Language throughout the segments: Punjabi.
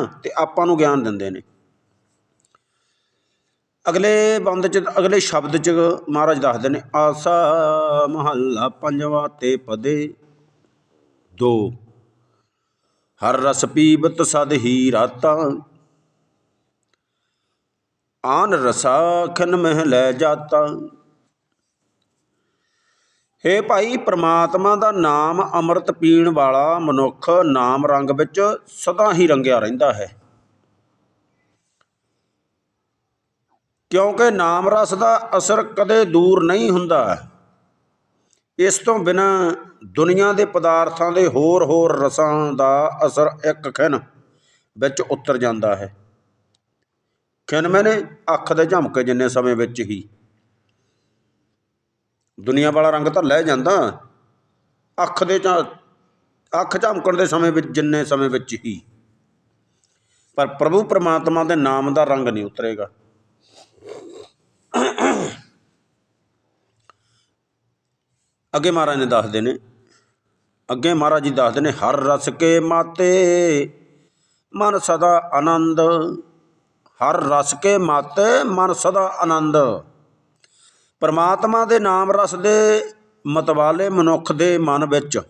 ਹਨ ਤੇ ਆਪਾਂ ਨੂੰ ਗਿਆਨ ਦਿੰਦੇ ਨੇ। ਅਗਲੇ ਬੰਦ ਚ, ਅਗਲੇ ਸ਼ਬਦ ਚ ਮਹਾਰਾਜ ਦੱਸਦੇ ਨੇ, ਆਸਾ ਮਹੱਲਾ ਪੰਜਵਾ ਤੇ ਪਦੇ ਦੋ। ਹਰ ਰਸ ਪੀਬਤ ਸਦ ਹੀ ਰਾਤਾਂ। ਆਨ ਰਸਾ ਖਨ ਮਹਿ ਲੈ ਜਾਤਾ। ਹੇ ਭਾਈ, ਪਰਮਾਤਮਾ ਦਾ ਨਾਮ ਅੰਮ੍ਰਿਤ ਪੀਣ ਵਾਲਾ ਮਨੁੱਖ ਨਾਮ ਰੰਗ ਵਿੱਚ ਸਦਾ ਹੀ ਰੰਗਿਆ ਰਹਿੰਦਾ ਹੈ। ਕਿਉਂਕਿ ਨਾਮ ਰਸ ਦਾ ਅਸਰ ਕਦੇ ਦੂਰ ਨਹੀਂ ਹੁੰਦਾ। ਇਸ ਤੋਂ ਬਿਨਾ ਦੁਨੀਆ ਦੇ ਪਦਾਰਥਾਂ ਦੇ ਹੋਰ ਹੋਰ ਰਸਾਂ ਦਾ ਅਸਰ ਇੱਕ ਖਿਨ ਵਿੱਚ ਉਤਰ ਜਾਂਦਾ ਹੈ। ਖਿਨ ਮੈਨੇ ਅੱਖ ਦੇ ਝਮਕੇ ਜਿੰਨੇ ਸਮੇਂ ਵਿੱਚ ਹੀ। ਦੁਨੀਆ ਵਾਲਾ ਰੰਗ ਤਾਂ ਲੈ ਜਾਂਦਾ। ਅੱਖ ਦੇ ਜਾਂ ਅੱਖ ਝਮਕਣ ਦੇ ਸਮੇਂ ਵਿੱਚ, ਜਿੰਨੇ ਸਮੇਂ ਵਿੱਚ ਹੀ। ਪਰ ਪ੍ਰਭੂ ਪ੍ਰਮਾਤਮਾ ਦੇ ਨਾਮ ਦਾ ਰੰਗ ਨਹੀਂ ਉਤਰੇਗਾ। ਅੱਗੇ ਮਹਾਰਾਜ ਨੇ ਦੱਸਦੇ ਨੇ, ਅੱਗੇ ਮਹਾਰਾਜ ਜੀ ਦੱਸਦੇ ਨੇ, ਹਰ ਰਸ ਕੇ ਮਾਤੇ, ਮਨ ਸਦਾ ਆਨੰਦ। ਹਰ ਰਸ ਕੇ ਮਾਤੇ, ਮਨ ਸਦਾ ਆਨੰਦ। ਪਰਮਾਤਮਾ ਦੇ ਨਾਮ ਰਸ ਦੇ ਮਤਵਾਲੇ ਮਨੁੱਖ ਦੇ ਮਨ ਵਿੱਚ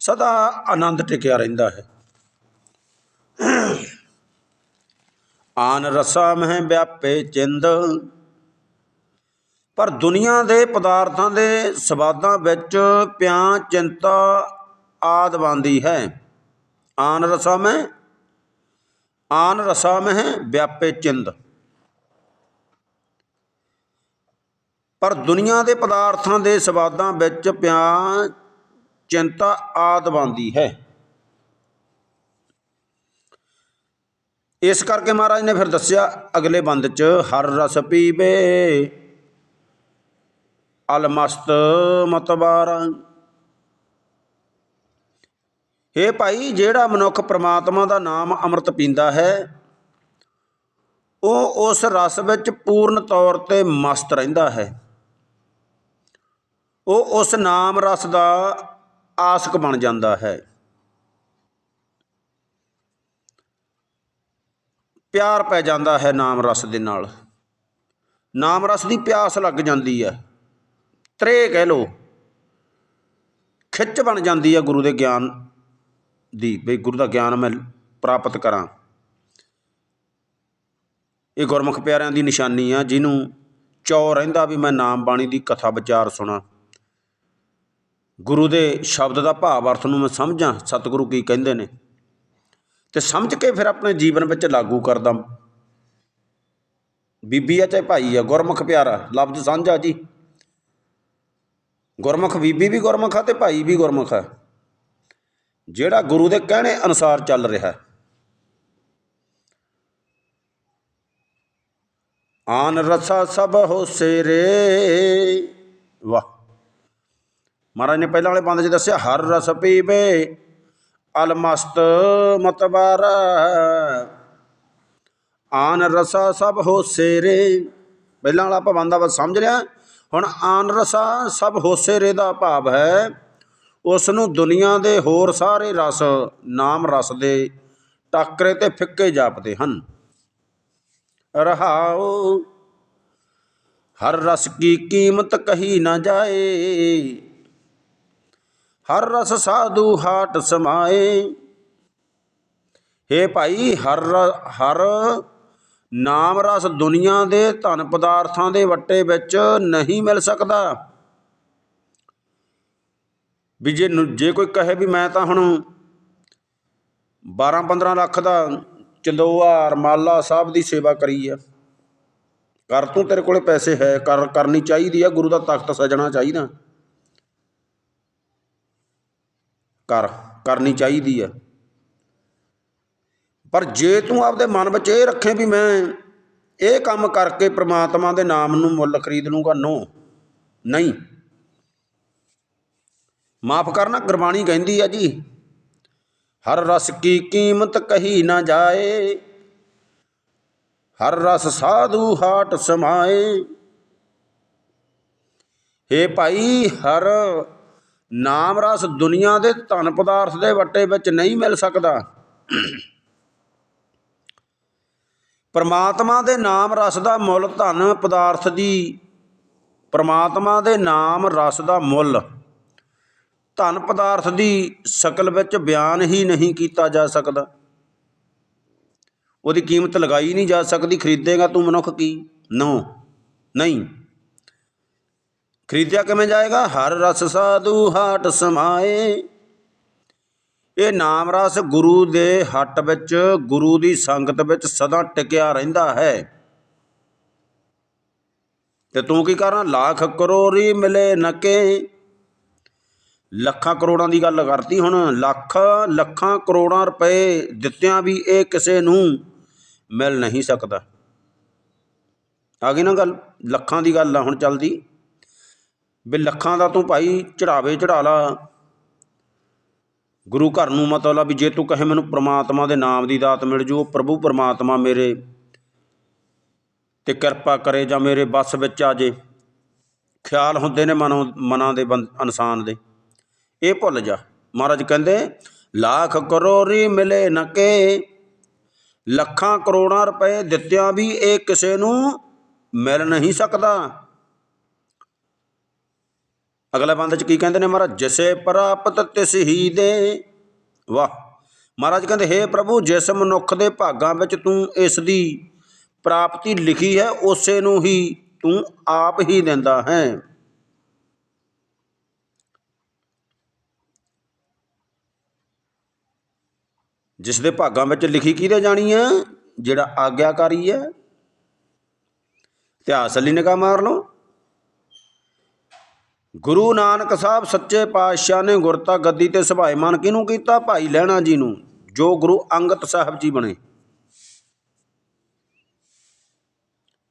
ਸਦਾ ਆਨੰਦ ਟਿਕਿਆ ਰਹਿੰਦਾ ਹੈ। ਆਨ ਰਸਾ ਮਹਿ ਵਿਆਪੇ ਚਿੰਦ। ਪਰ ਦੁਨੀਆ ਦੇ ਪਦਾਰਥਾਂ ਦੇ ਸਵਾਦਾਂ ਵਿੱਚ ਪਿਆ ਚਿੰਤਾ ਆਦ ਬੰਦੀ ਹੈ। ਆਨ ਰਸਾ ਮਹਿ, ਆਨ ਰਸਾ ਮਹਿ ਵਿਆਪੇ ਚਿੰਦ। ਪਰ ਦੁਨੀਆ ਦੇ ਪਦਾਰਥਾਂ ਦੇ ਸਵਾਦਾਂ ਵਿੱਚ ਪਿਆ ਚਿੰਤਾ ਆਦ ਬੰਦੀ ਹੈ। ਇਸ ਕਰਕੇ ਮਹਾਰਾਜ ਨੇ ਫਿਰ ਦੱਸਿਆ, ਅਗਲੇ ਬੰਦ ਚ ਹਰ ਰਸ ਪੀਵੇ, ਅਲਮਸਤ ਮਤਬਾਰਾ ਇਹ ਭਾਈ, ਜਿਹੜਾ ਮਨੁੱਖ ਪ੍ਰਮਾਤਮਾ ਦਾ ਨਾਮ ਅੰਮ੍ਰਿਤ ਪੀਂਦਾ ਹੈ, ਉਹ ਉਸ ਰਸ ਵਿੱਚ ਪੂਰਨ ਤੌਰ ਤੇ ਮਸਤ ਰਹਿੰਦਾ ਹੈ। ਉਹ ਉਸ ਨਾਮ ਰਸ ਦਾ ਆਸਕ ਬਣ ਜਾਂਦਾ ਹੈ। ਪਿਆਰ ਪੈ ਜਾਂਦਾ ਹੈ ਨਾਮ ਰਸ ਦੇ ਨਾਲ। ਨਾਮ ਰਸ ਦੀ ਪਿਆਸ ਲੱਗ ਜਾਂਦੀ ਹੈ। ਤ੍ਰੇ ਕਹਿ ਲੋ ਖਿੱਚ ਬਣ ਜਾਂਦੀ ਹੈ ਗੁਰੂ ਦੇ ਗਿਆਨ ਦੀ ਵੀ ਗੁਰੂ ਦਾ ਗਿਆਨ ਮੈਂ ਪ੍ਰਾਪਤ ਕਰਾਂ। ਇਹ ਗੁਰਮੁਖ ਪਿਆਰਿਆਂ ਦੀ ਨਿਸ਼ਾਨੀ ਆ, ਜਿਹਨੂੰ ਚੌ ਰਹਿੰਦਾ ਵੀ ਮੈਂ ਨਾਮ ਬਾਣੀ ਦੀ ਕਥਾ ਵਿਚਾਰ ਸੁਣਾ। ਗੁਰੂ ਦੇ ਸ਼ਬਦ ਦਾ ਭਾਵ ਅਰਥ ਨੂੰ ਮੈਂ ਸਮਝਾਂ, ਸਤਿਗੁਰੂ ਕੀ ਕਹਿੰਦੇ ਨੇ। ਤੇ ਸਮਝ ਕੇ ਫਿਰ ਆਪਣੇ ਜੀਵਨ ਵਿੱਚ ਲਾਗੂ ਕਰਦਾ। ਬੀਬੀ ਆ ਚਾਹੇ ਭਾਈ ਆ, ਗੁਰਮੁਖ ਪਿਆਰਾ, ਲਫ਼ਜ਼ ਸਾਂਝਾ ਜੀ। ਗੁਰਮੁਖ ਬੀਬੀ ਵੀ ਗੁਰਮੁਖ ਆ ਤੇ ਭਾਈ ਵੀ ਗੁਰਮੁਖ ਆ। ਜਿਹੜਾ ਗੁਰੂ ਦੇ ਕਹਿਣੇ ਅਨੁਸਾਰ ਚੱਲ ਰਿਹਾ। ਹੈ ਆਨ ਰਸਾ ਸਭ ਹੋਸੇ ਰੇ ਵਾਹ। ਮਹਾਰਾਜ ਨੇ ਪਹਿਲਾਂ ਵਾਲੇ ਬੰਦ 'ਚ ਦੱਸਿਆ, ਹਰ ਰਸ ਪੀਵੇ ਅਲਮਸਤ ਮਤਬਾਰ ਆਨ ਰਸਾ ਸਭ ਹੋਸੇ ਰੇ ਪਹਿਲਾਂ ਵਾਲਾ ਆਪਾਂ ਬੰਦਾ ਬਸ ਸਮਝ ਲਿਆ। ਹੁਣ ਆਨ ਰਸਾ ਸਭ ਹੋਸੇ ਰੇ ਦਾ ਭਾਵ ਹੈ। ਉਸ ਨੂੰ ਦੁਨੀਆ ਦੇ ਹੋਰ ਸਾਰੇ ਰਸ, ਨਾਮ ਰਸ ਦੇ ਟਾਕਰੇ ਤੇ ਫਿੱਕੇ ਜਾਪਦੇ ਹਨ। ਰਹਾਉ, ਹਰ ਰਸ ਕੀ ਕੀਮਤ ਕਹੀ ਨਾ ਜਾਏ। ਹਰ ਰਸ ਸਾਧੂ ਹਾਟ ਸਮਾਏ। ਹੇ ਭਾਈ, ਹਰ ਰ- ਹਰ ਨਾਮ ਰਸ ਦੁਨੀਆ ਦੇ ਧਨ ਪਦਾਰਥਾਂ ਦੇ ਵੱਟੇ ਵਿੱਚ ਨਹੀਂ ਮਿਲ ਸਕਦਾ। ਵੀ ਜੇ ਜੇ ਕੋਈ ਕਹੇ ਵੀ ਮੈਂ ਤਾਂ ਹੁਣ 12 15 ਲੱਖ ਦਾ ਚੰਦੋਆ ਰਮਾਲਾ ਸਾਹਿਬ ਦੀ ਸੇਵਾ ਕਰੀ ਆ। ਕਰ ਤੂੰ ਤੇਰੇ ਕੋਲੇ ਪੈਸੇ ਹੈ, ਕਰ, ਕਰਨੀ ਚਾਹੀਦੀ ਆ, ਗੁਰੂ ਦਾ ਤਖਤ ਸਜਣਾ ਚਾਹੀਦਾ। ਕਰ, ਕਰਨੀ ਚਾਹੀਦੀ ਆ। ਪਰ ਜੇ ਤੂੰ ਆਪਦੇ ਮਨ ਵਿੱਚ ਇਹ ਰੱਖੇ ਵੀ ਮੈਂ ਇਹ ਕੰਮ ਕਰਕੇ ਪ੍ਰਮਾਤਮਾ ਦੇ ਨਾਮ ਨੂੰ ਮੁੱਲ ਖਰੀਦ ਲੂੰਗਾ, ਨੋ। ਨਹੀਂ। ਮਾਫ ਕਰਨਾ, ਗੁਰਬਾਣੀ ਕਹਿੰਦੀ ਆ ਜੀ, ਹਰ ਰਸ ਕੀ ਕੀਮਤ ਕਹੀ ਨਾ ਜਾਏ, ਹਰ ਰਸ ਸਾਧੂ ਹਾਟ ਸਮਾਏ। ਹੇ ਭਾਈ, ਹਰ ਨਾਮ ਰਸ ਦੁਨੀਆ ਦੇ ਧਨ ਪਦਾਰਥ ਦੇ ਵੱਟੇ ਵਿੱਚ ਨਹੀਂ ਮਿਲ ਸਕਦਾ। ਪਰਮਾਤਮਾ ਦੇ ਨਾਮ ਰਸ ਦਾ ਮੁੱਲ ਧਨ ਪਦਾਰਥ ਦੀ, ਪਰਮਾਤਮਾ ਦੇ ਨਾਮ ਰਸ ਦਾ ਮੁੱਲ ਧਨ ਪਦਾਰਥ ਦੀ ਸ਼ਕਲ ਵਿੱਚ ਬਿਆਨ ਹੀ ਨਹੀਂ ਕੀਤਾ ਜਾ ਸਕਦਾ। ਉਹਦੀ ਕੀਮਤ ਲਗਾਈ ਨਹੀਂ ਜਾ ਸਕਦੀ, ਖਰੀਦੇਗਾ ਤੂੰ ਮਨੁੱਖ ਕੀ? ਨੋ ਨਹੀਂ। ਖਰੀਦਿਆ ਕਿਵੇਂ ਜਾਏਗਾ? ਹਰ ਰਸ ਸਾਧੂ ਹਾਟ ਸਮਾਏ। ਇਹ ਨਾਮ ਰਸ ਗੁਰੂ ਦੇ ਹੱਟ ਵਿੱਚ, ਗੁਰੂ ਦੀ ਸੰਗਤ ਵਿੱਚ ਸਦਾ ਟਿਕਿਆ ਰਹਿੰਦਾ ਹੈ। ਤੇ ਤੂੰ ਕੀ ਕਰਨਾ? ਲੱਖ ਕਰੋੜੀ ਮਿਲੇ ਨਕੇ। ਲੱਖਾਂ ਕਰੋੜਾਂ ਦੀ ਗੱਲ ਕਰਤੀ ਹੁਣ। ਲੱਖ, ਲੱਖਾਂ ਕਰੋੜਾਂ ਰੁਪਏ ਦਿੱਤਿਆਂ ਵੀ ਇਹ ਕਿਸੇ ਨੂੰ ਮਿਲ ਨਹੀਂ ਸਕਦਾ। ਆ ਗਈ ਨਾ ਗੱਲ? ਲੱਖਾਂ ਦੀ ਗੱਲ ਆ, ਹੁਣ ਚੱਲਦੀ। ਵੀ ਲੱਖਾਂ ਦਾ ਤੂੰ ਭਾਈ ਚੜਾਵੇ ਚੜਾ ਲਾ। ਗੁਰੂ ਘਰ ਨੂੰ ਮਤਲਬ ਵੀ ਜੇ ਤੂੰ ਕਹੇ ਮੈਨੂੰ ਪ੍ਰਮਾਤਮਾ ਦੇ ਨਾਮ ਦੀ ਦਾਤ ਮਿਲ ਜੂ ਪ੍ਰਭੂ ਪ੍ਰਮਾਤਮਾ ਮੇਰੇ ਤੇ ਕਿਰਪਾ ਕਰੇ ਜਾਂ ਮੇਰੇ ਬਸ ਵਿੱਚ ਆ ਜੇ। ਖਿਆਲ ਹੁੰਦੇ ਨੇ ਮਨੋਂ, ਮਨਾਂ ਦੇ ਬੰ- ਇਨਸਾਨ ਦੇ। ਇਹ ਭੁੱਲ ਜਾ। ਮਹਾਰਾਜ ਕਹਿੰਦੇ, ਲੱਖ ਕਰੋੜੀ ਮਿਲੇ ਨਕੇ ਲੱਖਾਂ ਕਰੋੜਾਂ ਰੁਪਏ ਦਿੱਤਿਆਂ ਵੀ ਇਹ ਕਿਸੇ ਨੂੰ ਮਿਲ ਨਹੀਂ ਸਕਦਾ। ਅਗਲੇ ਬੰਦ ਚ ਕੀ ਕਹਿੰਦੇ ਨੇ ਮਹਾਰਾਜ? ਜਿਸੇ ਪ੍ਰਾਪਤ ਤਿਸ ਹੀ ਦੇ। ਵਾਹ। ਮਹਾਰਾਜ ਕਹਿੰਦੇ हे ਪ੍ਰਭੂ, ਜਿਸ ਮਨੁੱਖ ਦੇ ਭਾਗਾਂ ਵਿੱਚ ਤੂੰ ਇਸ ਦੀ ਪ੍ਰਾਪਤੀ ਲਿਖੀ ਹੈ, ਉਸੇ ਨੂੰ ਹੀ ਤੂੰ ਆਪ ਹੀ ਦਿੰਦਾ ਹੈ। ਜਿਸ ਦੇ ਭਾਗਾਂ ਵਿੱਚ ਲਿਖੀ ਕਿਹਦੇ ਜਾਣੀ ਹੈ? ਜਿਹੜਾ ਆਗਿਆਕਾਰੀ ਹੈ। ਇਤਿਹਾਸ ਲਈ ਨਿਗਾਹ ਮਾਰ ਲਓ। ਗੁਰੂ ਨਾਨਕ ਸਾਹਿਬ ਸੱਚੇ ਪਾਤਸ਼ਾਹ ਨੇ ਗੁਰਤਾ ਗੱਦੀ ਤੇ ਸੁਭਾਏਮਾਨ ਕਿਹਨੂੰ ਕੀਤਾ? ਭਾਈ ਲਹਿਣਾ ਜੀ ਨੂੰ, ਜੋ ਗੁਰੂ ਅੰਗਦ ਸਾਹਿਬ ਜੀ ਬਣੇ।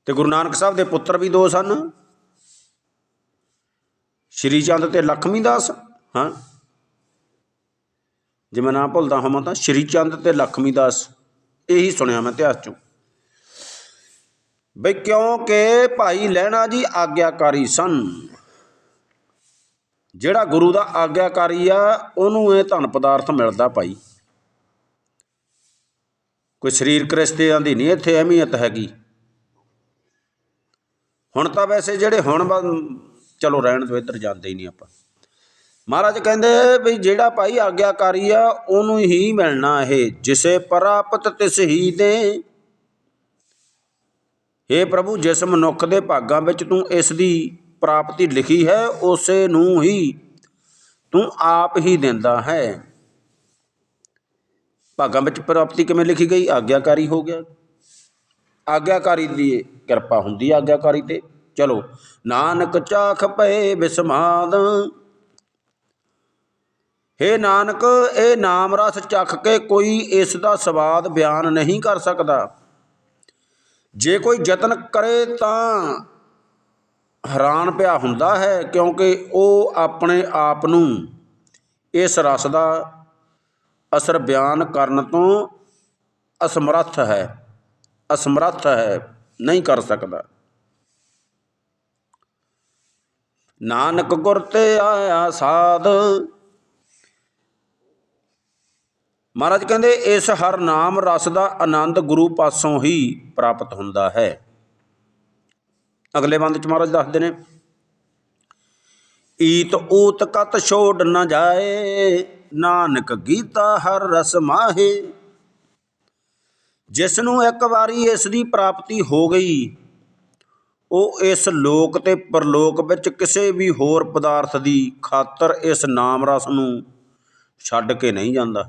ਤੇ ਗੁਰੂ ਨਾਨਕ ਸਾਹਿਬ ਦੇ ਪੁੱਤਰ ਵੀ ਦੋ ਸਨ। ਸ਼੍ਰੀ ਚੰਦ ਤੇ ਲਖਮੀ ਦਾਸ, ਹਾਂ। ਜੇ ਮੈਂ ਨਾ ਭੁੱਲਦਾ ਹਾਂ ਤਾਂ ਸ਼੍ਰੀ ਚੰਦ ਤੇ ਲਖਮੀ ਦਾਸ, ਇਹੀ ਸੁਣਿਆ ਮੈਂ ਇਤਿਹਾਸ ਚੋਂ। ਬਈ ਕਿਉਂਕਿ ਭਾਈ ਲਹਿਣਾ ਜੀ ਆਗਿਆਕਾਰੀ ਸਨ। ਜਿਹੜਾ ਗੁਰੂ ਦਾ ਆਗਿਆਕਾਰੀ ਆ, ਉਹਨੂੰ ਇਹ ਧਨ ਪਦਾਰਥ ਮਿਲਦਾ ਭਾਈ। ਕੋਈ ਸਰੀਰਕ ਰਿਸ਼ਤਿਆਂ ਦੀ ਨਹੀਂ ਇੱਥੇ ਅਹਿਮੀਅਤ ਹੈਗੀ। ਹੁਣ ਤਾਂ ਵੈਸੇ ਜਿਹੜੇ ਹੁਣ ਵਾ- ਚਲੋ ਰਹਿਣ ਤੋਂ ਇੱਧਰ ਜਾਂਦੇ ਹੀ ਨਹੀਂ ਆਪਾਂ। ਮਹਾਰਾਜ ਕਹਿੰਦੇ ਵੀ ਜਿਹੜਾ ਭਾਈ ਆਗਿਆਕਾਰੀ ਆ, ਉਹਨੂੰ ਹੀ ਮਿਲਣਾ ਇਹ, ਜਿਸੇ ਪ੍ਰਾਪਤ ਤਿਸ ਹੀ ਦੇ हे ਪ੍ਰਭੂ, ਜਿਸ ਮਨੁੱਖ ਦੇ ਭਾਗਾਂ ਵਿੱਚ ਤੂੰ ਇਸ ਦੀ ਪ੍ਰਾਪਤੀ ਲਿਖੀ ਹੈ, ਉਸੇ ਨੂੰ ਹੀ ਤੂੰ ਆਪ ਹੀ ਦਿੰਦਾ ਹੈ। ਭਾਗਾਂ ਵਿੱਚ ਪ੍ਰਾਪਤੀ ਕਿਵੇਂ ਲਿਖੀ ਗਈ? ਆਗਿਆਕਾਰੀ ਹੋ ਗਿਆ। ਆਗਿਆਕਾਰੀ ਦੀ ਕਿਰਪਾ ਹੁੰਦੀ ਹੈ ਆਗਿਆਕਾਰੀ ਤੇ। ਚਲੋ, ਨਾਨਕ ਚਾਖ ਪਏ ਬਿਸਮਾਦ। ਹੇ ਨਾਨਕ, ਇਹ ਨਾਮ ਰਸ ਚੱਖ ਕੇ ਕੋਈ ਇਸ ਦਾ ਸਵਾਦ ਬਿਆਨ ਨਹੀਂ ਕਰ ਸਕਦਾ। ਜੇ ਕੋਈ ਯਤਨ ਕਰੇ ਤਾਂ ਹੈਰਾਨ ਪਿਆ ਹੁੰਦਾ ਹੈ ਕਿਉਂਕਿ ਉਹ ਆਪਣੇ ਆਪ ਨੂੰ ਇਸ ਰਸ ਦਾ ਅਸਰ ਬਿਆਨ ਕਰਨ ਤੋਂ ਅਸਮਰੱਥ ਹੈ ਅਸਮਰੱਥ ਹੈ, ਨਹੀਂ ਕਰ ਸਕਦਾ। ਨਾਨਕ ਗੁਰ ਤੇ ਆਇਆ ਸਾਧ। ਮਹਾਰਾਜ ਕਹਿੰਦੇ, ਇਸ ਹਰ ਨਾਮ ਰਸ ਦਾ ਆਨੰਦ ਗੁਰੂ ਪਾਸੋਂ ਹੀ ਪ੍ਰਾਪਤ ਹੁੰਦਾ ਹੈ। ਅਗਲੇ ਬੰਦ ਚ ਮਹਾਰਾਜ ਦੱਸਦੇ ਨੇ, ਈਤ ਊਤ ਕਤ ਛੋੜ ਨਾ ਜਾਏ, ਨਾਨਕ ਗੀਤਾ ਹਰ ਰਸ ਮਾਹੇ। ਜਿਸ ਨੂੰ ਇੱਕ ਵਾਰੀ ਇਸ ਦੀ ਪ੍ਰਾਪਤੀ ਹੋ ਗਈ, ਉਹ ਇਸ ਲੋਕ ਤੇ ਪਰਲੋਕ ਵਿੱਚ ਕਿਸੇ ਵੀ ਹੋਰ ਪਦਾਰਥ ਦੀ ਖਾਤਰ ਇਸ ਨਾਮ ਰਸ ਨੂੰ ਛੱਡ ਕੇ ਨਹੀਂ ਜਾਂਦਾ।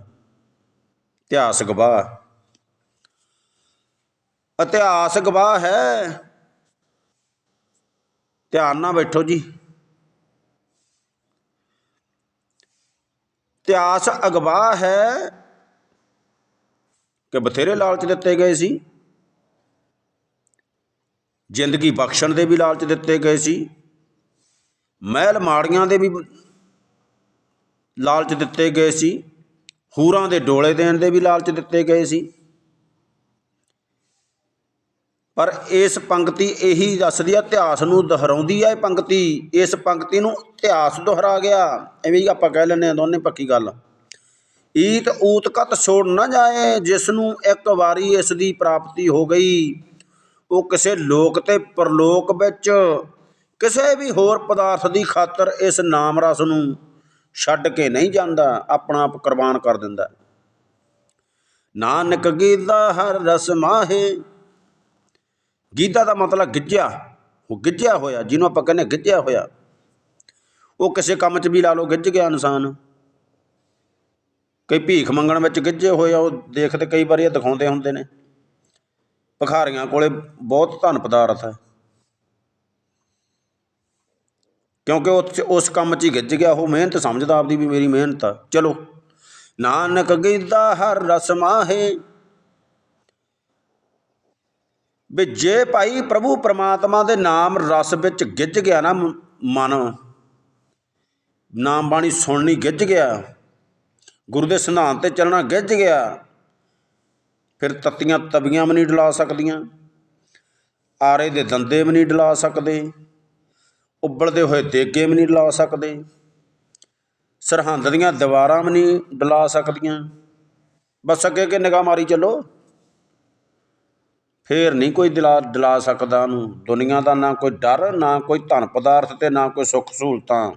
ਇਤਿਹਾਸ ਗਵਾਹ ਇਤਿਹਾਸ ਗਵਾਹ ਹੈ। ਧਿਆਨ ਨਾਲ ਬੈਠੋ ਜੀ। ਇਤਿਹਾਸ ਅਗਵਾ ਹੈ ਕਿ ਬਥੇਰੇ ਲਾਲਚ ਦਿੱਤੇ ਗਏ ਸੀ। ਜ਼ਿੰਦਗੀ ਬਖਸ਼ਣ ਦੇ ਵੀ ਲਾਲਚ ਦਿੱਤੇ ਗਏ ਸੀ। ਮਹਿਲ ਮਾੜੀਆਂ ਦੇ ਵੀ ਲਾਲਚ ਦਿੱਤੇ ਗਏ ਸੀ। ਹੂਰਾਂ ਦੇ ਡੋਲੇ ਦੇਣ ਦੇ ਵੀ ਲਾਲਚ ਦਿੱਤੇ ਗਏ ਸੀ। ਪਰ ਇਸ ਪੰਕਤੀ ਇਹੀ ਦੱਸਦੀ ਆ, ਇਤਿਹਾਸ ਨੂੰ ਦੁਹਰਾਉਂਦੀ ਆ ਇਹ ਪੰਕਤੀ। ਇਸ ਪੰਕਤੀ ਨੂੰ ਇਤਿਹਾਸ ਦੁਹਰਾ ਗਿਆ। ਐਵੇਂ ਹੀ ਆਪਾਂ ਕਹਿ ਲੈਂਦੇ ਆ ਦੋਨੇ ਪੱਕੀ ਗੱਲ। ਈਤ ਊਤਕਤ ਛੋੜ ਨਾ ਜਾਏ ਜਿਸ ਨੂੰ ਇੱਕ ਵਾਰੀ ਇਸ ਦੀ ਪ੍ਰਾਪਤੀ ਹੋ ਗਈ। ਉਹ ਕਿਸੇ ਲੋਕ ਤੇ ਪਰਲੋਕ ਵਿੱਚ, ਕਿਸੇ ਵੀ ਹੋਰ ਪਦਾਰਥ ਦੀ ਖਾਤਰ ਇਸ ਨਾਮ ਰਸ ਨੂੰ ਛੱਡ ਕੇ ਨਹੀਂ ਜਾਂਦਾ, ਆਪਣਾ ਆਪ ਕੁਰਬਾਨ ਕਰ ਦਿੰਦਾ। ਨਾਨਕ ਗੀਤਾ ਹਰ ਰਸ ਮਾਹੇ ਗੀਤਾ ਦਾ ਮਤਲਬ ਗਿੱਜਿਆ ਉਹ ਗਿੱਜਿਆ ਹੋਇਆ, ਜਿਹਨੂੰ ਆਪਾਂ ਕਹਿੰਦੇ ਗਿੱਜਿਆ ਹੋਇਆ। ਉਹ ਕਿਸੇ ਕੰਮ 'ਚ ਵੀ ਲਾ ਲਓ ਗਿੱਜ ਗਿਆ ਇਨਸਾਨ। ਕਈ ਭੀਖ ਮੰਗਣ ਵਿੱਚ ਗਿੱਜੇ ਹੋਏ ਆ, ਉਹ ਦੇਖਦੇ ਕਈ ਵਾਰੀ ਇਹ ਦਿਖਾਉਂਦੇ ਹੁੰਦੇ ਨੇ। ਭਖਾਰੀਆਂ ਕੋਲੇ ਬਹੁਤ ਧਨ ਪਦਾਰਥ ਹੈ। ਕਿਉਂਕਿ ਉਸ ਉਸ ਕੰਮ 'ਚ ਹੀ ਗਿੱਜ ਗਿਆ, ਉਹ ਮਿਹਨਤ ਸਮਝਦਾ ਆਪਦੀ ਵੀ ਮੇਰੀ ਮਿਹਨਤ ਆ। ਚਲੋ, ਨਾਨਕ ਗੀਤਾ ਹਰ ਰਸ ਮਾਹੇ ਵੀ ਜੇ ਭਾਈ ਪ੍ਰਭੂ ਪ੍ਰਮਾਤਮਾ ਦੇ ਨਾਮ ਰਸ ਵਿੱਚ ਗਿੱਜ ਗਿਆ ਨਾ ਮਨ, ਨਾਮ ਬਾਣੀ ਸੁਣਨੀ ਗਿੱਜ ਗਿਆ, ਗੁਰੂ ਦੇ ਸਿਧਾਂਤ ਤੇ ਚੱਲਣਾ ਗਿੱਜ ਗਿਆ, ਫਿਰ ਤੱਤੀਆਂ ਤਵੀਆਂ ਵੀ ਨਹੀਂ ਡਲਾ ਸਕਦੀਆਂ, ਆਰੇ ਦੇ ਦੰਦੇ ਵੀ ਨਹੀਂ ਡਲਾ ਸਕਦੇ ਉੱਬਲਦੇ ਹੋਏ ਦੇਗੇ ਵੀ ਨਹੀਂ ਡਲਾ ਸਕਦੇ, ਸਰਹੰਦ ਦੀਆਂ ਦੀਵਾਰਾਂ ਵੀ ਨਹੀਂ ਡਲਾ ਸਕਦੀਆਂ। ਬਸ ਅੱਗੇ ਕਿ ਨਿਗਾਹ ਮਾਰੀ ਚੱਲੋ। ਫਿਰ ਨਹੀਂ ਕੋਈ ਦਿਲਾ ਡਲਾ ਸਕਦਾ ਉਹਨੂੰ। ਦੁਨੀਆ ਦਾ ਨਾ ਕੋਈ ਡਰ, ਨਾ ਕੋਈ ਧਨ ਪਦਾਰਥ ਤੇ ਨਾ ਕੋਈ ਸੁੱਖ ਸਹੂਲਤਾਂ।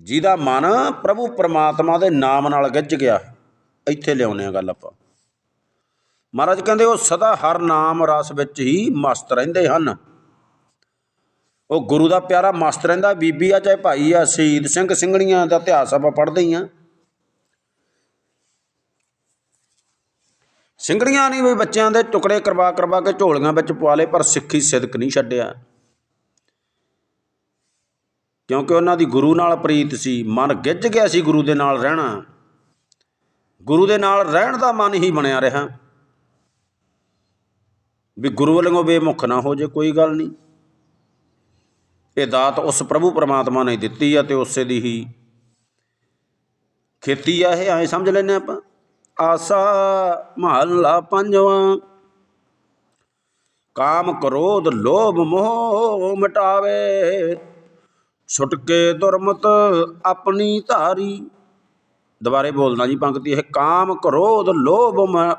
ਜਿਹਦਾ ਮਨ ਪ੍ਰਭੂ ਪਰਮਾਤਮਾ ਦੇ ਨਾਮ ਨਾਲ ਗੱਜ ਗਿਆ, ਇੱਥੇ ਲਿਆਉਨੇ ਆ ਗੱਲ ਆਪਾਂ। ਮਹਾਰਾਜ ਕਹਿੰਦੇ ਉਹ ਸਦਾ ਹਰ ਨਾਮ ਰਸ ਵਿੱਚ ਹੀ ਮਸਤ ਰਹਿੰਦੇ ਹਨ। ਉਹ ਗੁਰੂ ਦਾ ਪਿਆਰਾ ਮਸਤ ਰਹਿੰਦਾ, ਬੀਬੀ ਆ ਚਾਹੇ ਭਾਈ ਆ, ਸ਼ਹੀਦ ਸਿੰਘ, ਸਿੰਘਣੀਆਂ ਦਾ ਇਤਿਹਾਸ ਆਪਾਂ ਪੜ੍ਹਦੇ ਹੀ ਆ ਸਿੰਗੜੀਆਂ ਨਹੀਂ ਵੀ ਬੱਚਿਆਂ ਦੇ, ਟੁਕੜੇ ਕਰਵਾ ਕਰਵਾ ਕੇ ਝੋਲੀਆਂ ਵਿੱਚ ਪਵਾ ਲਏ, ਪਰ ਸਿੱਖੀ ਸਿਦਕ ਨਹੀਂ ਛੱਡਿਆ। ਕਿਉਂਕਿ ਉਹਨਾਂ ਦੀ ਗੁਰੂ ਨਾਲ ਪ੍ਰੀਤ ਸੀ, ਮਨ ਗਿੱਜ ਗਿਆ ਸੀ ਗੁਰੂ ਦੇ ਨਾਲ ਰਹਿਣਾ। ਗੁਰੂ ਦੇ ਨਾਲ ਰਹਿਣ ਦਾ ਮਨ ਹੀ ਬਣਿਆ ਰਿਹਾ। ਵੀ ਗੁਰੂ ਵੱਲੋਂ ਬੇਮੁਖ ਨਾ ਹੋ ਜੇ, ਕੋਈ ਗੱਲ ਨਹੀਂ। ਇਹ ਦਾਤ ਉਸ ਪ੍ਰਭੂ ਪਰਮਾਤਮਾ ਨੇ ਦਿੱਤੀ ਆ ਤੇ ਉਸੇ ਦੀ ਹੀ ਖੇਤੀ ਆ ਇਹ, ਐਂ ਸਮਝ ਲੈਨੇ ਆਪਾਂ। ਆਸਾ ਮਹੱਲਾ ਪੰਜਵਾਂ। ਕਾਮ ਕ੍ਰੋਧ ਲੋਭ ਮੋਹ ਮਟਾਵੇ। ਛੁਟਕੇ ਦੁਰਮਤ ਆਪਣੀ ਧਾਰੀ। ਦੁਬਾਰੇ ਬੋਲਣਾ ਜੀ ਪੰਕਤੀ ਹੈ ਕਾਮ ਕ੍ਰੋਧ ਲੋਭ ਮ,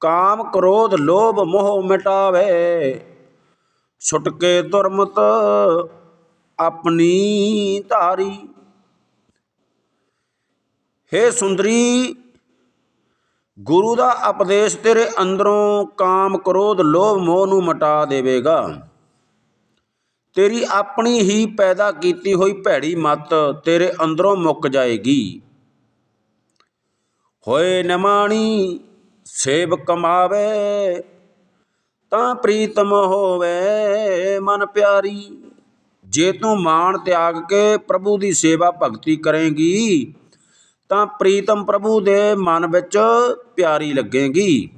ਕਾਮ ਕ੍ਰੋਧ ਲੋਭ ਮੋਹ ਮਿਟਾਵੇ। ਛੁਟਕੇ ਦੁਰਮਤ ਆਪਣੀ ਧਾਰੀ। ਹੇ ਸੁੰਦਰੀ ਗੁਰੂ ਦਾ ਉਪਦੇਸ਼ ਤੇਰੇ ਅੰਦਰੋਂ ਕਾਮ ਕ੍ਰੋਧ ਲੋਭ ਮੋਹ ਨੂੰ ਮਟਾ ਦੇਵੇਗਾ। ਤੇਰੀ ਆਪਣੀ ਹੀ ਪੈਦਾ ਕੀਤੀ ਹੋਈ ਭੈੜੀ ਮਤ ਤੇਰੇ ਅੰਦਰੋਂ ਮੁੱਕ ਜਾਏਗੀ। ਹੋਏ ਨਮਾਣੀ ਸੇਵ ਕਮਾਵੇ ਤਾਂ ਪ੍ਰੀਤਮ ਹੋਵੇ ਮਨ ਪਿਆਰੀ। ਜੇ ਤੂੰ ਮਾਣ ਤਿਆਗ ਕੇ ਪ੍ਰਭੂ ਦੀ ਸੇਵਾ ਭਗਤੀ ਕਰੇਗੀ ਤਾਂ ਪ੍ਰੀਤਮ ਪ੍ਰਭੂ ਦੇ ਮਨ ਵਿੱਚ ਪਿਆਰੀ ਲੱਗੇਗੀ।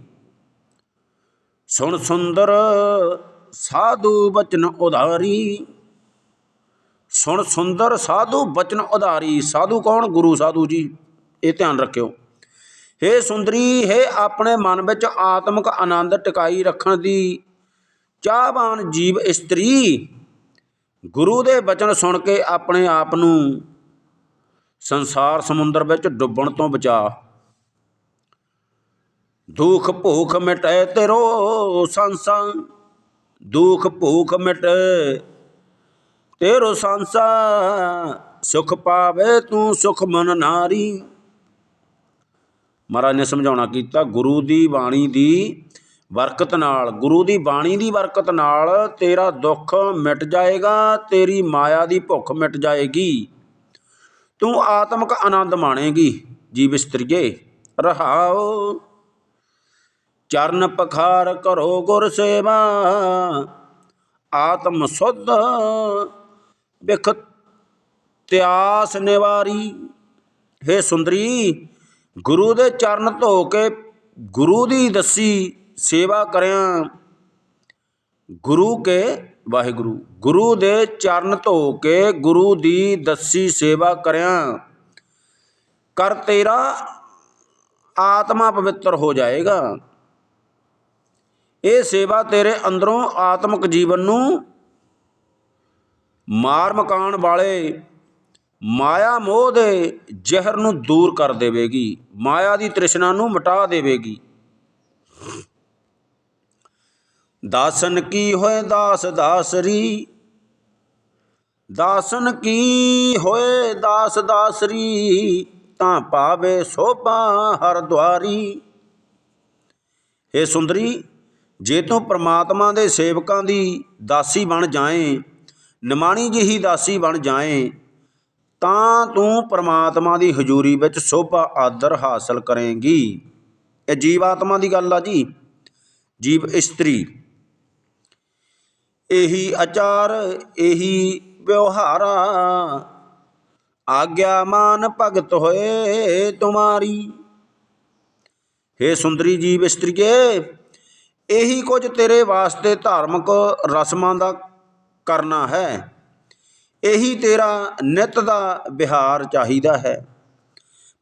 ਸੁਣ ਸੁੰਦਰ ਸਾਧੂ ਬਚਨ ਉਧਾਰੀ। ਸੁਣ ਸੁੰਦਰ ਸਾਧੂ ਬਚਨ ਉਧਾਰੀ। ਸਾਧੂ ਕੌਣ? ਗੁਰੂ ਸਾਧੂ ਜੀ। ਇਹ ਧਿਆਨ ਰੱਖਿਓ। ਹੇ ਸੁੰਦਰੀ, ਹੇ ਆਪਣੇ ਮਨ ਵਿੱਚ ਆਤਮਿਕ ਆਨੰਦ ਟਿਕਾਈ ਰੱਖਣ ਦੀ ਚਾਹਵਾਨ ਜੀਵ ਇਸਤਰੀ। ਗੁਰੂ ਦੇ ਬਚਨ ਸੁਣ ਕੇ ਆਪਣੇ ਆਪ ਨੂੰ ਸੰਸਾਰ ਸਮੁੰਦਰ ਵਿੱਚ ਡੁੱਬਣ ਤੋਂ ਬਚਾ। ਦੁੱਖ ਭੂਖ ਮਿਟੇ ਤੇਰੋ ਸੰਸਾ, ਦੁੱਖ ਭੂਖ ਮਿਟੇ ਤੇਰੋ ਸੰਸਾ, ਸੁਖ ਪਾਵੇ ਤੂੰ ਸੁਖ ਮਨ ਨਾਰੀ। ਮਹਾਰਾਜ ਨੇ ਸਮਝਾਉਣਾ ਕੀਤਾ, ਗੁਰੂ ਦੀ ਬਾਣੀ ਦੀ ਬਰਕਤ ਨਾਲ, ਗੁਰੂ ਦੀ ਬਾਣੀ ਦੀ ਬਰਕਤ ਨਾਲ ਤੇਰਾ ਦੁੱਖ ਮਿਟ ਜਾਏਗਾ, ਤੇਰੀ ਮਾਇਆ ਦੀ ਭੁੱਖ ਮਿਟ ਜਾਏਗੀ। ਤੂੰ ਆਤਮਿਕ ਆਨੰਦ ਮਾਣੇਗੀ ਜੀ ਬਿਸਤਰੀਏ ਰਹਾਓ। ਚਰਨ ਪਖਾਰ ਕਰੋ ਗੁਰ ਸੇਵਾ, ਆਤਮ ਸੁਧ। ਬਿਖ ਤਿਆਸ ਨਿਵਾਰੀ, ਹੇ ਸੁੰਦਰੀ, ਗੁਰੂ ਦੇ ਚਰਨ ਧੋ ਕੇ ਗੁਰੂ ਦੀ ਦੱਸੀ ਸੇਵਾ ਕਰਿਆ। ਗੁਰੂ ਕੇ ਵਾਹਿਗੁਰੂ, ਗੁਰੂ ਦੇ ਚਰਨ ਧੋ ਕੇ ਗੁਰੂ ਦੀ ਦੱਸੀ ਸੇਵਾ ਕਰਿਆ। ਕਰ ਤੇਰਾ ਆਤਮਾ ਪਵਿੱਤਰ ਹੋ ਜਾਏਗਾ। ਇਹ ਸੇਵਾ ਤੇਰੇ ਅੰਦਰੋਂ ਆਤਮਿਕ ਜੀਵਨ ਨੂੰ ਮਾਰ ਮਕਾਨ ਵਾਲੇ, ਮਾਇਆ ਮੋਹ ਦੇ ਜ਼ਹਿਰ ਨੂੰ ਦੂਰ ਕਰ ਦੇਵੇਗੀ, ਮਾਇਆ ਦੀ ਤ੍ਰਿਸ਼ਨਾ ਨੂੰ ਮਿਟਾ ਦੇਵੇਗੀ। ਦਾਸਨ ਕੀ ਹੋਏ ਦਾਸ ਦਾਸਰੀ? ਦਾਸਨ ਕੀ ਹੋਏ ਦਾਸ ਦਾਸਰੀ? ਤਾਂ ਪਾਵੇ ਸੋਭਾ ਹਰ ਦੁਆਰੀ। ਏ ਸੁੰਦਰੀ, ਜੇ ਤੂੰ ਪ੍ਰਮਾਤਮਾ ਦੇ ਸੇਵਕਾਂ ਦੀ ਦਾਸੀ ਬਣ ਜਾਏ, ਨਿਮਾਣੀ ਜਿਹੀ ਦਾਸੀ ਬਣ ਜਾਏ, ਤਾਂ ਤੂੰ ਪ੍ਰਮਾਤਮਾ ਦੀ ਹਜ਼ੂਰੀ ਵਿੱਚ ਸੋਭਾ ਆਦਰ ਹਾਸਲ ਕਰੇਂਗੀ। ਇਹ ਜੀਵ ਆਤਮਾ ਦੀ ਗੱਲ ਆ ਜੀ। ਜੀਵ ਇਸਤਰੀ। ਇਹੀ ਆਚਾਰ, ਇਹੀ ਵਿਵਹਾਰਾ। ਆਗਿਆ ਮਾਨ ਭਗਤ ਹੋਏ ਤੁਮਾਰੀ। हे ਸੁੰਦਰੀ ਜੀ ਇਸਤਰੀਏ, ਇਹੀ ਕੁਝ ਤੇਰੇ ਵਾਸਤੇ ਧਾਰਮਿਕ ਰਸਮਾਂ ਦਾ ਕਰਨਾ ਹੈ। ਇਹੀ ਤੇਰਾ ਨਿਤ ਦਾ ਵਿਹਾਰ ਚਾਹੀਦਾ ਹੈ।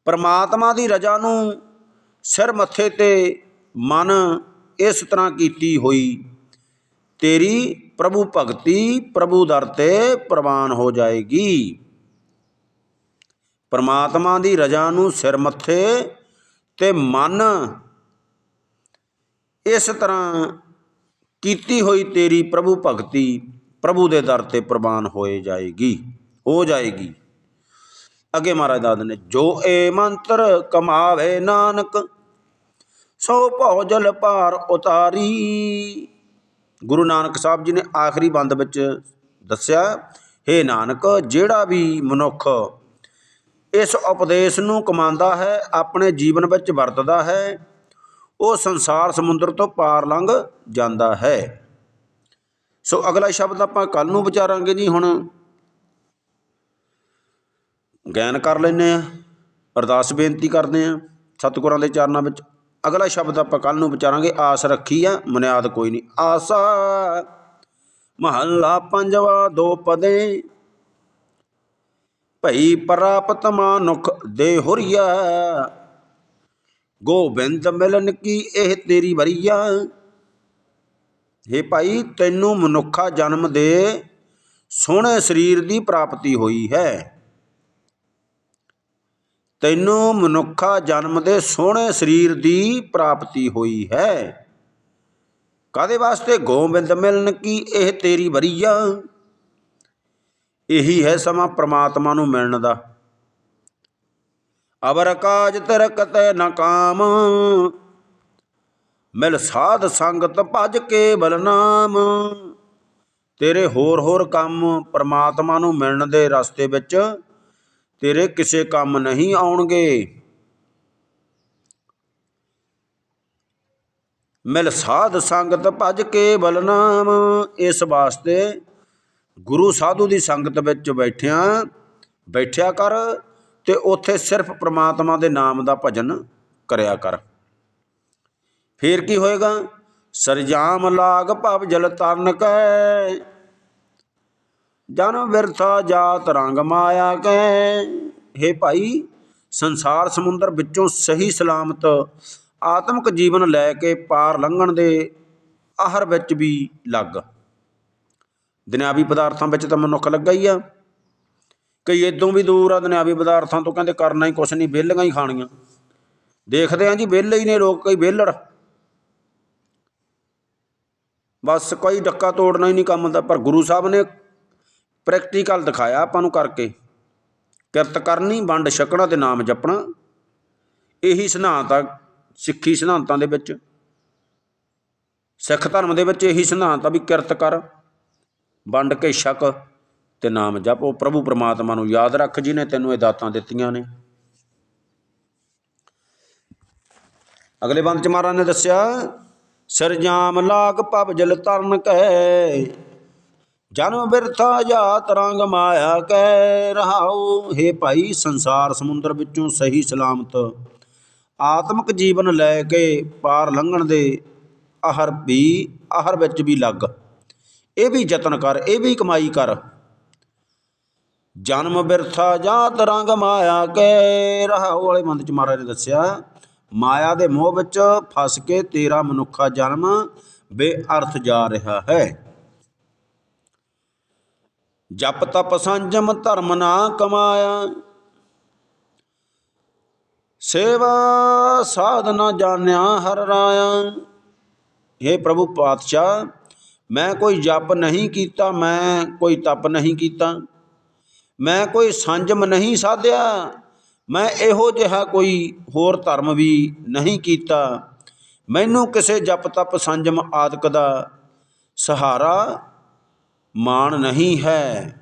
ਪਰਮਾਤਮਾ ਦੀ ਰਜਾ ਨੂੰ ਸਿਰ ਮੱਥੇ ਤੇ ਮਨ ਇਸ ਤਰ੍ਹਾਂ ਕੀਤੀ ਹੋਈ, ਤੇਰੀ ਪ੍ਰਭੂ ਭਗਤੀ, ਪ੍ਰਭੂ ਦਰ ਤੇ ਪ੍ਰਵਾਨ ਹੋ ਜਾਏਗੀ। ਪਰਮਾਤਮਾ ਦੀ ਰਜਾ ਨੂੰ ਸਿਰ ਮੱਥੇ ਤੇ ਮਨ ਇਸ ਤਰ੍ਹਾਂ ਕੀਤੀ ਹੋਈ ਤੇਰੀ ਪ੍ਰਭੂ ਭਗਤੀ ਪ੍ਰਭੂ ਦੇ ਦਰ ਤੇ ਪ੍ਰਵਾਨ ਹੋਏ ਜਾਏਗੀ, ਹੋ ਜਾਏਗੀ। ਅੱਗੇ ਮਹਾਰਾਜ ਦੱਸਦੇ ਨੇ, ਜੋ ਏ ਮੰਤਰ ਕਮਾਵੇ ਨਾਨਕ, ਸੋ ਭਉ ਜਲ ਭਾਰ ਉਤਾਰੀ। ਗੁਰੂ ਨਾਨਕ ਸਾਹਿਬ ਜੀ ਨੇ ਆਖਰੀ ਬੰਦ ਵਿੱਚ ਦੱਸਿਆ हे ਨਾਨਕ, ਜਿਹੜਾ ਵੀ ਮਨੁੱਖ ਇਸ ਉਪਦੇਸ਼ ਨੂੰ ਕਮਾਉਂਦਾ ਹੈ, ਆਪਣੇ ਜੀਵਨ ਵਿੱਚ ਵਰਤਦਾ ਹੈ, ਉਹ ਸੰਸਾਰ ਸਮੁੰਦਰ ਤੋਂ ਪਾਰ ਲੰਘ ਜਾਂਦਾ ਹੈ। ਸੋ ਅਗਲਾ ਸ਼ਬਦ ਆਪਾਂ ਕੱਲ ਨੂੰ ਵਿਚਾਰਾਂਗੇ ਜੀ ਹੁਣ। ਗਿਆਨ ਕਰ ਲੈਨੇ ਆ ਅਰਦਾਸ ਬੇਨਤੀ ਕਰਦੇ ਆ ਸਤਿਗੁਰਾਂ ਦੇ ਚਰਨਾਂ ਵਿੱਚ। ਅਗਲਾ ਸ਼ਬਦ ਆਪਾਂ ਕੱਲ ਨੂੰ ਵਿਚਾਰਾਂਗੇ ਆਸ ਰੱਖੀ ਆ ਮਨਿਆਦ ਕੋਈ ਨਹੀਂ। ਆਸਾ, ਮਹੱਲਾ ਪੰਜਵਾ, ਦੋ ਪਦੇ। ਭਈ ਪ੍ਰਾਪਤ ਮਾਨੁਖ ਦੇ ਹੁਰੀਆ ਗੋਬਿੰਦ ਮਿਲਨ ਕੀ ਇਹ ਤੇਰੀ ਵਰੀਆ हे ਭਾਈ, ਤੈਨੂੰ ਮਨੁੱਖਾ ਜਨਮ ਦੇ ਸੋਹਣੇ ਸਰੀਰ ਦੀ ਪ੍ਰਾਪਤੀ ਹੋਈ ਹੈ। ਤੈਨੂੰ ਮਨੁੱਖਾ ਜਨਮ ਦੇ ਸੋਹਣੇ ਸਰੀਰ ਦੀ ਪ੍ਰਾਪਤੀ ਹੋਈ ਹੈ। ਕਾਦੇ ਵਾਸਤੇ? ਗੋਬਿੰਦ ਮਿਲਨ ਕੀ ਇਹ ਤੇਰੀ ਵਰੀਆ ਇਹੀ ਹੈ ਸਮਾਂ ਪ੍ਰਮਾਤਮਾ ਨੂੰ ਮਿਲਣ ਦਾ। ਅਵਰ ਕਾਜ ਤਰਕਤ ਨਕਾਮ ਮਿਲ ਸਾਧ ਸੰਗਤ ਭਜ ਕੇ ਬਲਨਾਮ। ਤੇਰੇ ਹੋਰ ਹੋਰ ਕੰਮ ਪ੍ਰਮਾਤਮਾ ਨੂੰ ਮਿਲਣ ਦੇ ਰਸਤੇ ਵਿੱਚ ਤੇਰੇ ਕਿਸੇ ਕੰਮ ਨਹੀਂ ਆਉਣਗੇ। ਮਿਲ ਸਾਧ ਸੰਗਤ ਭਜ ਕੇ ਬਲਨਾਮ। ਇਸ ਵਾਸਤੇ ਗੁਰੂ ਸਾਧੂ ਦੀ ਸੰਗਤ ਵਿੱਚ ਬੈਠਿਆਂ, ਬੈਠਿਆ ਕਰ ਤੇ ਉੱਥੇ ਸਿਰਫ ਪ੍ਰਮਾਤਮਾ ਦੇ ਨਾਮ ਦਾ ਭਜਨ ਕਰਿਆ ਕਰ। ਫੇਰ ਕੀ ਹੋਏਗਾ? ਸਰਜਾਮ ਲਾਗ ਭਵ ਜਲ ਤਰਨ ਕੈ। ਜਨਮ ਵਿਰਥਾ ਜਾਤ ਰੰਗ ਮਾਇਆ ਕਹਿ हे ਭਾਈ, ਸੰਸਾਰ ਸਮੁੰਦਰ ਵਿੱਚੋਂ ਸਹੀ ਸਲਾਮਤ ਆਤਮਿਕ ਜੀਵਨ ਲੈ ਕੇ ਪਾਰ ਲੰਘਣ ਦੇ ਆਹਰ ਵਿੱਚ ਵੀ ਲੱਗ। ਦੁਨਿਆਵੀ ਪਦਾਰਥਾਂ ਵਿੱਚ ਤਾਂ ਮਨੁੱਖ ਲੱਗਾ ਹੀ ਆ। ਕਈ ਇਦੋਂ ਵੀ ਦੂਰ ਆ ਦੁਨਿਆਵੀ ਪਦਾਰਥਾਂ ਤੋਂ, ਕਹਿੰਦੇ ਕਰਨਾ ਹੀ ਕੁਛ ਨਹੀਂ, ਵਿਹਲੀਆਂ ਹੀ ਖਾਣੀਆਂ। ਦੇਖਦੇ ਆਂ ਜੀ, ਵਿਹਲੇ ਹੀ ਨੇ ਲੋਕ, ਕਈ ਵਿਹਲੜ। ਬਸ ਕੋਈ ਡੱਕਾ ਤੋੜਨਾ ਹੀ ਨਹੀਂ ਕੰਮ ਦਾ, ਪਰ ਗੁਰੂ ਸਾਹਿਬ ਨੇ ਪ੍ਰੈਕਟੀਕਲ ਦਿਖਾਇਆ ਆਪਾਂ ਨੂੰ ਕਰਕੇ। ਕਿਰਤ ਕਰਨੀ, ਵੰਡ ਛਕਣਾ ਤੇ ਨਾਮ ਜਪਣਾ। ਇਹੀ ਸਿਧਾਂਤ ਆ ਸਿੱਖੀ ਸਿਧਾਂਤਾਂ ਦੇ ਵਿੱਚ। ਸਿੱਖ ਧਰਮ ਦੇ ਵਿੱਚ ਇਹੀ ਸਿਧਾਂਤ ਆ ਵੀ ਕਿਰਤ ਕਰ, ਵੰਡ ਕੇ ਛਕ ਤੇ ਨਾਮ ਜਪ। ਉਹ ਪ੍ਰਭੂ ਪਰਮਾਤਮਾ ਨੂੰ ਯਾਦ ਰੱਖ ਜੀ ਨੇ ਤੈਨੂੰ ਇਹ ਦਾਤਾਂ ਦਿੱਤੀਆਂ ਨੇ। ਅਗਲੇ ਬੰਦ ਚ ਮਹਾਰਾਜ ਨੇ ਦੱਸਿਆ ਸਰਜਾਮ ਲਾਗ ਭਵ ਜਲ ਤਰਨ ਕੈ ਜਨਮ ਬਿਰਥਾ ਜਾਤ ਰੰਗ ਮਾਇਆ ਕਹਿ ਰਹਾਉ। हे ਭਾਈ, ਸੰਸਾਰ ਸਮੁੰਦਰ ਵਿੱਚੋਂ ਸਹੀ ਸਲਾਮਤ। ਆਤਮਿਕ ਜੀਵਨ ਲੈ ਕੇ ਪਾਰ ਲੰਘਣ ਦੇ ਆਹਰ ਵੀ ਆਹਰ ਵਿੱਚ ਵੀ ਲੱਗ। ਇਹ ਵੀ ਯਤਨ ਕਰ, ਇਹ ਵੀ ਕਮਾਈ ਕਰ। ਜਨਮ ਬਿਰਥਾ ਜਾਤ ਰੰਗ ਮਾਇਆ ਕੈ ਰਹਾਉ। ਵਾਲੇ ਮੰਦ ਚ ਮਹਾਰਾਜ ਨੇ ਦੱਸਿਆ, ਮਾਇਆ ਦੇ ਮੋਹ ਵਿੱਚ ਫਸ ਕੇ ਤੇਰਾ ਮਨੁੱਖਾ ਜਨਮ ਬੇਅਰਥ ਜਾ ਰਿਹਾ ਹੈ। ਜਪ ਤਪ ਸੰਜਮ ਧਰਮ ਨਾ ਕਮਾਇਆ। ਸੇਵਾ ਸਾਧਨਾ ਜਾਣਿਆ ਹਰ ਰਾਇਆ। हे ਪ੍ਰਭੂ ਪਾਤਸ਼ਾਹ, ਮੈਂ ਕੋਈ ਜਪ ਨਹੀਂ ਕੀਤਾ, ਮੈਂ ਕੋਈ ਤਪ ਨਹੀਂ ਕੀਤਾ। ਮੈਂ ਕੋਈ ਸੰਜਮ ਨਹੀਂ ਸਾਧਿਆ, ਮੈਂ ਇਹੋ ਜਿਹਾ ਕੋਈ ਹੋਰ ਧਰਮ ਵੀ ਨਹੀਂ ਕੀਤਾ। ਮੈਨੂੰ ਕਿਸੇ ਜਪ ਤਪ ਸੰਜਮ ਆਦਿਕ ਦਾ ਸਹਾਰਾ ਮਾਣ ਨਹੀਂ ਹੈ।